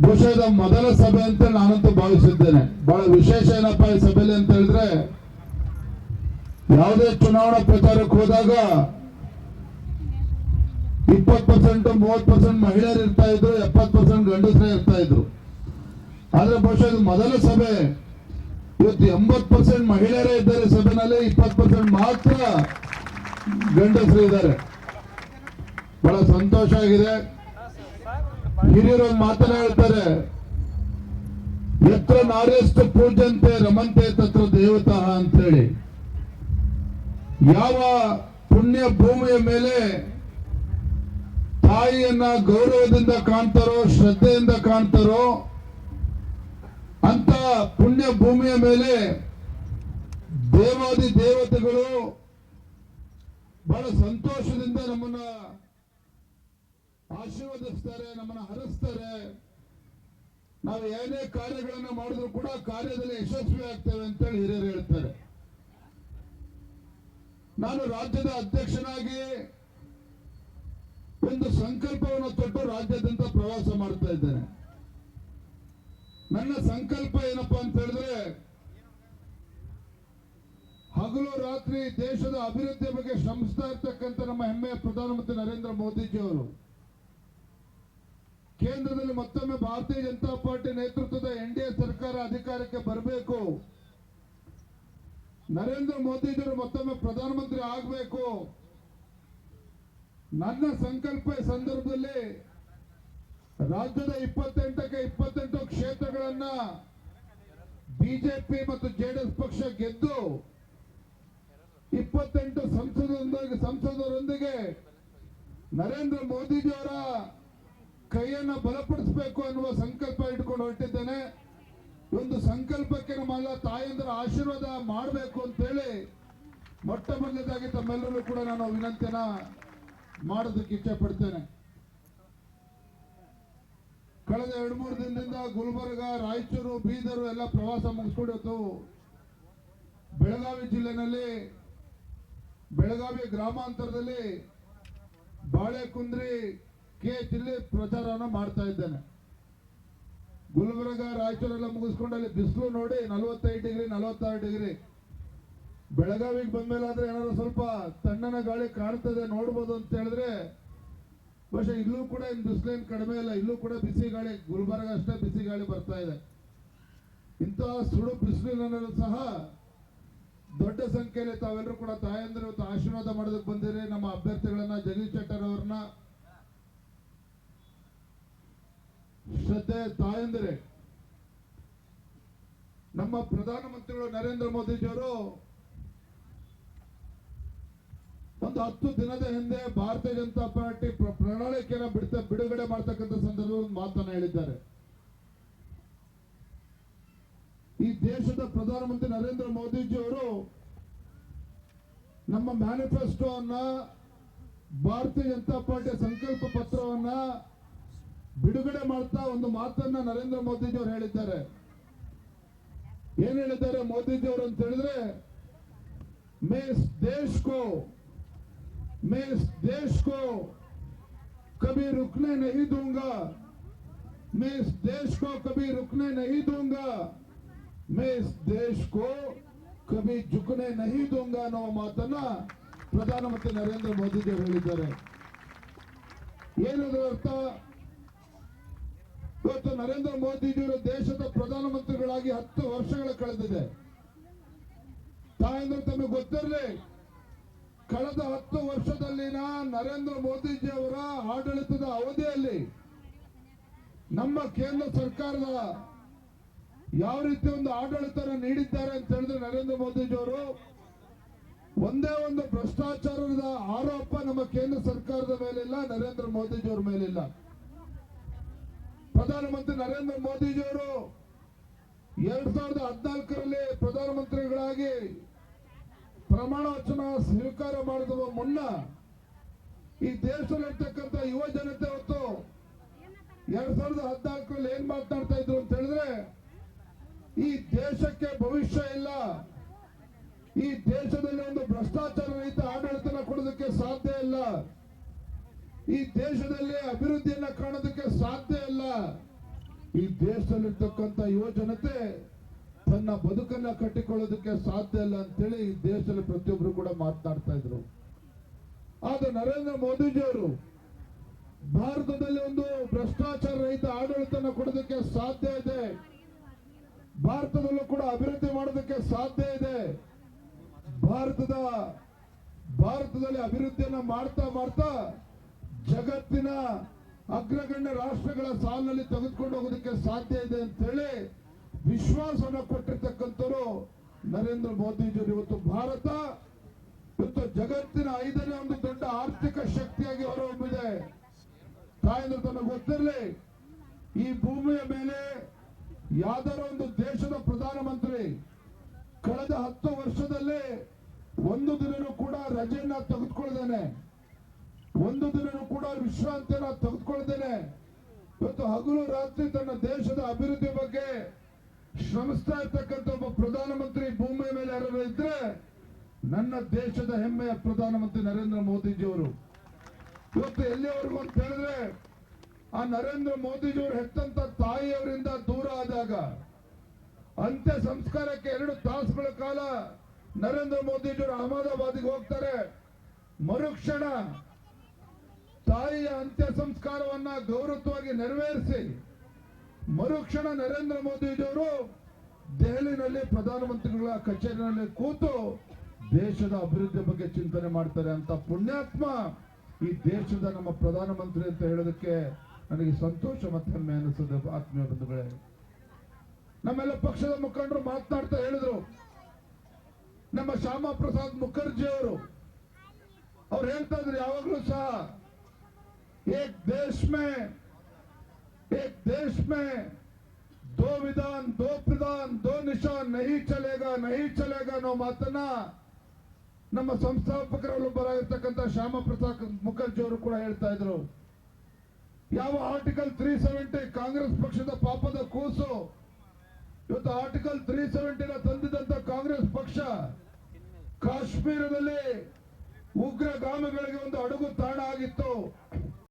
ಬಹುಶಃ ಮೊದಲ ಸಭೆ ಅಂತ ನಾನಂತೂ ಭಾವಿಸಿದ್ದೇನೆ. ಬಹಳ ವಿಶೇಷ ಏನಪ್ಪಾ ಈ ಸಭೆಯಲ್ಲಿ ಅಂತ ಹೇಳಿದ್ರೆ, ಯಾವುದೇ ಚುನಾವಣಾ ಪ್ರಚಾರಕ್ಕೆ ಹೋದಾಗ ಇಪ್ಪತ್ ಪರ್ಸೆಂಟ್ ಮೂವತ್ ಪರ್ಸೆಂಟ್ ಮಹಿಳೆಯರು ಇರ್ತಾ ಇದ್ರು ಎಪ್ಪತ್ ಪರ್ಸೆಂಟ್ ಗಂಡಸರೇ ಇರ್ತಾ ಇದ್ರು. ಆದ್ರೆ ಬಹುಶಃ ಇದು ಮೊದಲ ಸಭೆ. ಇವತ್ತು ಎಂಬತ್ತು ಪರ್ಸೆಂಟ್ ಮಹಿಳೆಯರೇ ಇದ್ದಾರೆ ಸಭೆನಲ್ಲಿ, ಇಪ್ಪತ್ತು ಪರ್ಸೆಂಟ್ ಮಾತ್ರ ಗಂಡಸರು ಇದ್ದಾರೆ. ಬಹಳ ಸಂತೋಷ ಆಗಿದೆ. ಹಿರಿಯರು ಮಾತನ್ನ ಹೇಳ್ತಾರೆ. ಎತ್ರ ನಾರ್ಯಸ್ತು ಪೂಜಂತೆ ರಮಂತೆ ತತ್ರ ದೇವತಃ ಅಂತೇಳಿ ಯಾವ ಪುಣ್ಯ ಭೂಮಿಯ ಮೇಲೆ ತಾಯಿಯನ್ನ ಗೌರವದಿಂದ ಕಾಣ್ತಾರೋ, ಶ್ರದ್ಧೆಯಿಂದ ಕಾಣ್ತಾರೋ ಅಂತ ಪುಣ್ಯ ಭೂಮಿಯ ಮೇಲೆ ದೇವಾದಿ ದೇವತೆಗಳು ಬಹಳ ಸಂತೋಷದಿಂದ ನಮ್ಮನ್ನ ಆಶೀರ್ವದಿಸ್ತಾರೆ, ನಮ್ಮನ್ನ ಹರಿಸ್ತಾರೆ. ನಾವು ಏನೇ ಕಾರ್ಯಗಳನ್ನ ಮಾಡಿದ್ರು ಕೂಡ ಕಾರ್ಯದಲ್ಲಿ ಯಶಸ್ವಿ ಆಗ್ತೇವೆ ಅಂತೇಳಿ ಹಿರಿಯರು ಹೇಳ್ತಾರೆ. ನಾನು ರಾಜ್ಯದ ಅಧ್ಯಕ್ಷನಾಗಿ ಒಂದು ಸಂಕಲ್ಪವನ್ನು ತೊಟ್ಟು ರಾಜ್ಯಾದ್ಯಂತ ಪ್ರವಾಸ ಮಾಡ್ತಾ ಇದ್ದೇನೆ. ನನ್ನ ಸಂಕಲ್ಪ ಏನಪ್ಪಾ ಅಂತ ಹೇಳಿದ್ರೆ, ಹಗಲು ರಾತ್ರಿ ದೇಶದ ಅಭಿವೃದ್ಧಿಯ ಬಗ್ಗೆ ಶ್ರಮಿಸ್ತಾ ಇರ್ತಕ್ಕಂಥ ನಮ್ಮ ಹೆಮ್ಮೆಯ ಪ್ರಧಾನಮಂತ್ರಿ ನರೇಂದ್ರ ಮೋದಿಜಿ ಅವರು ಕೇಂದ್ರದಲ್ಲಿ ಮತ್ತೊಮ್ಮೆ ಭಾರತೀಯ ಜನತಾ ಪಾರ್ಟಿ ನೇತೃತ್ವದ ಎನ್ ಡಿ ಎ ಸರ್ಕಾರ ಅಧಿಕಾರಕ್ಕೆ ಬರಬೇಕು. ನರೇಂದ್ರ ಮೋದಿಜಿಯವರು ಮತ್ತೊಮ್ಮೆ ಪ್ರಧಾನಮಂತ್ರಿ ಆಗಬೇಕು. ನನ್ನ ಸಂಕಲ್ಪ ಈ ಸಂದರ್ಭದಲ್ಲಿ ರಾಜ್ಯದ ಇಪ್ಪತ್ತೆಂಟಕ್ಕೆ ಇಪ್ಪತ್ತೆಂಟು ಕ್ಷೇತ್ರಗಳನ್ನ ಬಿಜೆಪಿ ಮತ್ತು ಜೆಡಿಎಸ್ ಪಕ್ಷ ಗೆದ್ದು ಇಪ್ಪತ್ತೆಂಟು ಸಂಸದರೊಂದಿಗೆ ಸಂಸದರೊಂದಿಗೆ ನರೇಂದ್ರ ಮೋದಿಜಿಯವರ ಕೈಯನ್ನ ಬಲಪಡಿಸಬೇಕು ಅನ್ನುವ ಸಂಕಲ್ಪ ಇಟ್ಕೊಂಡು ಹೊರಟಿದ್ದೇನೆ. ಒಂದು ಸಂಕಲ್ಪಕ್ಕೆ ನಮ್ಮೆಲ್ಲ ತಾಯಂದ್ರ ಆಶೀರ್ವಾದ ಮಾಡಬೇಕು ಅಂತೇಳಿ ಮೊಟ್ಟ ಮೊದಲನೇದಾಗಿ ತಮ್ಮೆಲ್ಲರೂ ಕೂಡ ನಾನು ವಿನಂತಿಯನ್ನ ಮಾಡೋದಕ್ಕೆ ಇಚ್ಛೆ ಪಡ್ತೇನೆ. ಕಳೆದ ಎರಡು ಮೂರು ದಿನದಿಂದ ಗುಲ್ಬರ್ಗ, ರಾಯಚೂರು, ಬೀದರು ಎಲ್ಲ ಪ್ರವಾಸ ಮುಗಿಸ್ಕೊಂಡಿತ್ತು. ಬೆಳಗಾವಿ ಜಿಲ್ಲೆನಲ್ಲಿ, ಬೆಳಗಾವಿ ಗ್ರಾಮಾಂತರದಲ್ಲಿ ಬಾಳೆಕುಂದ್ರಿ ಕೆ ಜಿಲ್ಲೆ ಪ್ರಚಾರವನ್ನು ಮಾಡ್ತಾ ಇದ್ದೇನೆ. ಗುಲ್ಬರ್ಗ, ರಾಯಚೂರೆಲ್ಲ ಮುಗಿಸ್ಕೊಂಡು ಅಲ್ಲಿ ಬಿಸಿಲು ನೋಡಿ ನಲವತ್ತೈದು ಡಿಗ್ರಿ, ನಲವತ್ತಾರು ಡಿಗ್ರಿ. ಬೆಳಗಾವಿಗೆ ಬಂದ್ಮೇಲೆ ಆದ್ರೆ ಏನಾದ್ರು ಸ್ವಲ್ಪ ತಣ್ಣನ ಗಾಳಿ ಕಾಣ್ತದೆ ನೋಡ್ಬೋದು ಅಂತ ಹೇಳಿದ್ರೆ, ಬಹುಶಃ ಇಲ್ಲೂ ಕೂಡ ಇನ್ನು ಬಿಸಿಲೇನು ಕಡಿಮೆ ಇಲ್ಲ, ಇಲ್ಲೂ ಕೂಡ ಬಿಸಿ ಗಾಳಿ, ಗುಲ್ಬರ್ಗ ಅಷ್ಟೇ ಬಿಸಿ ಗಾಳಿ ಬರ್ತಾ ಇದೆ. ಇಂತಹ ಸುಡು ಬಿಸಿಲಿನಲ್ಲೂ ಸಹ ದೊಡ್ಡ ಸಂಖ್ಯೆಯಲ್ಲಿ ತಾವೆಲ್ಲರೂ ಕೂಡ ತಾಯಂದಿರು ಆಶೀರ್ವಾದ ಮಾಡೋದಕ್ಕೆ ಬಂದಿರಿ. ನಮ್ಮ ಅಭ್ಯರ್ಥಿಗಳನ್ನ ಜಗದೀಶ್ ಶೆಟ್ಟರ್ ಅವ್ರನ್ನ ಶ್ರದ್ಧೆ ತಾಯಂದಿರೆ, ನಮ್ಮ ಪ್ರಧಾನಮಂತ್ರಿಗಳು ನರೇಂದ್ರ ಮೋದಿಜಿಯವರು ಒಂದು ಹತ್ತು ದಿನದ ಹಿಂದೆ ಭಾರತೀಯ ಜನತಾ ಪಾರ್ಟಿ ಪ್ರ- ಪ್ರಣಾಳಿಕೆಯನ್ನು ಬಿಡ್ತ, ಬಿಡುಗಡೆ ಮಾಡ್ತಕ್ಕಂಥ ಸಂದರ್ಭದಲ್ಲಿ ಒಂದು ಮಾತನ್ನ ಹೇಳಿದ್ದಾರೆ. ಈ ದೇಶದ ಪ್ರಧಾನಮಂತ್ರಿ ನರೇಂದ್ರ ಮೋದಿಜಿಯವರು ನಮ್ಮ ನಮ್ಮ ಮ್ಯಾನಿಫೆಸ್ಟೋವನ್ನ ಭಾರತೀಯ ಜನತಾ ಪಾರ್ಟಿಯ ಸಂಕಲ್ಪ ಪತ್ರವನ್ನ ಬಿಡುಗಡೆ ಮಾಡ್ತಾ ಒಂದು ಮಾತನ್ನ ನರೇಂದ್ರ ಮೋದಿಜಿ ಅವರು ಹೇಳಿದ್ದಾರೆ ಏನ್ ಹೇಳಿದ್ದಾರೆ ಮೋದಿಜಿ ಅವರು ಅಂತ ಹೇಳಿದ್ರೆ ಮೇ ಇಸ್ ದೇಶ್ ಕೋ मैं इस देश को कभी रुकने नहीं दूंगा मैं इस देश को कभी रुकने नहीं दूंगा मैं इस देश को ಕಭಿ ಜುಕನೆ ನಹಿ ದೂಂಗ ಅನ್ನೋ ಮಾತನ್ನ ಪ್ರಧಾನಮಂತ್ರಿ ನರೇಂದ್ರ ಮೋದಿಜಿ ಅವರು ಹೇಳಿದ್ದಾರೆ ಏನದು ಅರ್ಥ ಇವತ್ತು ನರೇಂದ್ರ ಮೋದಿಜಿಯವರು ದೇಶದ ಪ್ರಧಾನಮಂತ್ರಿಗಳಾಗಿ ಹತ್ತು ವರ್ಷಗಳ ಕಳೆದಿದೆ. ತಾಯಂದ್ರೆ, ತಮಗೆ ಗೊತ್ತಿರಲಿ, ಕಳೆದ ಹತ್ತು ವರ್ಷದಲ್ಲಿನ ನರೇಂದ್ರ ಮೋದಿಜಿ ಅವರ ಆಡಳಿತದ ಅವಧಿಯಲ್ಲಿ ನಮ್ಮ ಕೇಂದ್ರ ಸರ್ಕಾರದ ಯಾವ ರೀತಿ ಒಂದು ಆಡಳಿತ ನೀಡಿದ್ದಾರೆ ಅಂತ ಹೇಳಿದ್ರೆ ನರೇಂದ್ರ ಮೋದಿಜಿ ಅವರು ಒಂದೇ ಒಂದು ಭ್ರಷ್ಟಾಚಾರದ ಆರೋಪ ನಮ್ಮ ಕೇಂದ್ರ ಸರ್ಕಾರದ ಮೇಲಿಲ್ಲ, ನರೇಂದ್ರ ಮೋದಿಜಿ ಅವರ ಮೇಲಿಲ್ಲ. ಪ್ರಧಾನಮಂತ್ರಿ ನರೇಂದ್ರ ಮೋದಿಜಿಯವರು ಎರಡ್ ಸಾವಿರದ ಹದಿನಾಲ್ಕರಲ್ಲಿ ಪ್ರಧಾನಮಂತ್ರಿಗಳಾಗಿ ಪ್ರಮಾಣ ವಚನ ಸ್ವೀಕಾರ ಮಾಡಿದ ಮುನ್ನ ಈ ದೇಶದಲ್ಲಿರ್ತಕ್ಕಂಥ ಯುವ ಜನತೆ ಹೊತ್ತು ಎರಡ್ ಸಾವಿರದ ಹದಿನಾಲ್ಕರಲ್ಲಿ ಏನ್ ಮಾತನಾಡ್ತಾ ಇದ್ರು ಅಂತ ಹೇಳಿದ್ರೆ, ಈ ದೇಶಕ್ಕೆ ಭವಿಷ್ಯ ಇಲ್ಲ. ಈ ದೇಶದಲ್ಲಿ ಒಂದು ಭ್ರಷ್ಟಾಚಾರ ರಹಿತ ಆಡಳಿತನ ಕೊಡೋದಕ್ಕೆ ಸಾಧ್ಯ ಇಲ್ಲ. ಈ ದೇಶದಲ್ಲಿ ಅಭಿವೃದ್ಧಿಯನ್ನ ಕಾಣೋದಕ್ಕೆ ಸಾಧ್ಯ ಇಲ್ಲ. ಈ ದೇಶದಲ್ಲಿರ್ತಕ್ಕಂಥ ಯುವ ಜನತೆ ತನ್ನ ಬದುಕನ್ನ ಕಟ್ಟಿಕೊಳ್ಳೋದಕ್ಕೆ ಸಾಧ್ಯ ಇಲ್ಲ ಅಂತೇಳಿ ಈ ದೇಶದಲ್ಲಿ ಪ್ರತಿಯೊಬ್ಬರು ಕೂಡ ಮಾತನಾಡ್ತಾ ಇದ್ರು. ಆದ್ರೆ ನರೇಂದ್ರ ಮೋದಿಜಿಯವರು ಭಾರತದಲ್ಲಿ ಒಂದು ಭ್ರಷ್ಟಾಚಾರ ರಹಿತ ಆಡಳಿತನ ಕೊಡೋದಕ್ಕೆ ಸಾಧ್ಯ ಇದೆ. ಭಾರತದಲ್ಲೂ ಕೂಡ ಅಭಿವೃದ್ಧಿ ಮಾಡೋದಕ್ಕೆ ಸಾಧ್ಯ ಇದೆ. ಭಾರತದ, ಭಾರತದಲ್ಲಿ ಅಭಿವೃದ್ಧಿಯನ್ನ ಮಾಡ್ತಾ ಮಾಡ್ತಾ ಜಗತ್ತಿನ ಅಗ್ರಗಣ್ಯ ರಾಷ್ಟ್ರಗಳ ಸಾಲಿನಲ್ಲಿ ತೆಗೆದುಕೊಂಡು ಹೋಗೋದಕ್ಕೆ ಸಾಧ್ಯ ಇದೆ ಅಂತ ಹೇಳಿ ವಿಶ್ವಾಸವನ್ನ ಕೊಟ್ಟಿರ್ತಕ್ಕಂಥವ್ರು ನರೇಂದ್ರ ಮೋದಿಜಿಯವರು ಇವತ್ತು ಭಾರತ ಇವತ್ತು ಜಗತ್ತಿನ ಐದನೇ ಒಂದು ದೊಡ್ಡ ಆರ್ಥಿಕ ಶಕ್ತಿಯಾಗಿ ಹೊರಹೊಮ್ಮಿದೆ. ತಾಯಂದ್ರೆ ತನಗೆ ಗೊತ್ತಿರಲಿ, ಈ ಭೂಮಿಯ ಮೇಲೆ ಯಾವ್ದಾರ ಒಂದು ದೇಶದ ಪ್ರಧಾನಮಂತ್ರಿ ಕಳೆದ ಹತ್ತು ವರ್ಷದಲ್ಲಿ ಒಂದು ದಿನನೂ ಕೂಡ ರಜೆಯನ್ನ ತೆಗೆದುಕೊಳ್ಳದೇನೆ. ಒಂದು ದಿನನೂ ಕೂಡ ವಿಶ್ರಾಂತಿಯನ್ನ ತೆಗೆದುಕೊಳ್ತೇನೆ ಇವತ್ತು ಹಗಲು ರಾತ್ರಿ ತನ್ನ ದೇಶದ ಅಭಿವೃದ್ಧಿ ಬಗ್ಗೆ ಶ್ರಮಿಸ್ತಾ ಇರ್ತಕ್ಕಂಥ ಒಬ್ಬ ಪ್ರಧಾನಮಂತ್ರಿ ಭೂಮಿಯ ಮೇಲೆ ಯಾರು ಇದ್ರೆ ನನ್ನ ದೇಶದ ಹೆಮ್ಮೆಯ ಪ್ರಧಾನಮಂತ್ರಿ ನರೇಂದ್ರ ಮೋದಿಜಿಯವರು. ಇವತ್ತು ಎಲ್ಲಿಯವರೆಗೂ ಅಂತ ಹೇಳಿದ್ರೆ, ಆ ನರೇಂದ್ರ ಮೋದಿಜಿಯವರು ಹೆತ್ತಂತ ತಾಯಿಯವರಿಂದ ದೂರ ಆದಾಗ ಅಂತ್ಯ ಸಂಸ್ಕಾರಕ್ಕೆ ಎರಡು ತಾಸುಗಳ ಕಾಲ ನರೇಂದ್ರ ಮೋದಿಜಿಯವರು ಅಹಮದಾಬಾದ್ಗೆ ಹೋಗ್ತಾರೆ. ಮರುಕ್ಷಣ ತಾಯಿಯ ಅಂತ್ಯ ಸಂಸ್ಕಾರವನ್ನ ಗೌರವವಾಗಿ ನೆರವೇರಿಸಿ ಮರುಕ್ಷಣ ನರೇಂದ್ರ ಮೋದಿಜಿಯವರು ದೆಹಲಿನಲ್ಲಿ ಪ್ರಧಾನಮಂತ್ರಿಗಳ ಕಚೇರಿನಲ್ಲಿ ಕೂತು ದೇಶದ ಅಭಿವೃದ್ಧಿ ಬಗ್ಗೆ ಚಿಂತನೆ ಮಾಡ್ತಾರೆ ಅಂತ ಪುಣ್ಯಾತ್ಮ ಈ ದೇಶದ ನಮ್ಮ ಪ್ರಧಾನಮಂತ್ರಿ ಅಂತ ಹೇಳೋದಕ್ಕೆ ನನಗೆ ಸಂತೋಷ ಮತ್ತೆ ಹೆಮ್ಮೆ ಅನಿಸುತ್ತೆ ಆತ್ಮೀಯ ಬಂಧುಗಳೇ. ನಮ್ಮೆಲ್ಲ ಪಕ್ಷದ ಮುಖಂಡರು ಮಾತನಾಡ್ತಾ ಹೇಳಿದ್ರು. ನಮ್ಮ ಶ್ಯಾಮ ಪ್ರಸಾದ್ ಮುಖರ್ಜಿ ಅವರು ಅವ್ರು ಹೇಳ್ತಾ ಇದ್ರು ಯಾವಾಗಲೂ ಸಹ ಏಕ್ ದೇಶ್ ಮೇ एक देश में दो विधान दो प्रधान दो निशान नहीं चलेगा नहीं चलेगा ಅನ್ನೋ ಮಾತನ್ನ ನಮ್ಮ ಸಂಸ್ಥಾಪಕರಲ್ಲೊಬ್ಬರಾಗಿರ್ತಕ್ಕಂಥ ಶ್ಯಾಮ ಪ್ರಸಾದ್ ಮುಖರ್ಜಿ ಅವರು ಕೂಡ ಹೇಳ್ತಾ ಇದ್ರು ಯಾವ ಆರ್ಟಿಕಲ್ ತ್ರೀ ಸೆವೆಂಟಿ ಕಾಂಗ್ರೆಸ್ ಪಕ್ಷದ ಪಾಪದ ಕೂಸು ಇವತ್ತು ಆರ್ಟಿಕಲ್ ತ್ರೀ ಸೆವೆಂಟಿನ ತಂದಿದಂತ ಕಾಂಗ್ರೆಸ್ ಪಕ್ಷ ಕಾಶ್ಮೀರದಲ್ಲಿ ಉಗ್ರಗಾಮಿಗಳಿಗೆ ಒಂದು ಅಡುಗು ತಾಣ ಆಗಿತ್ತು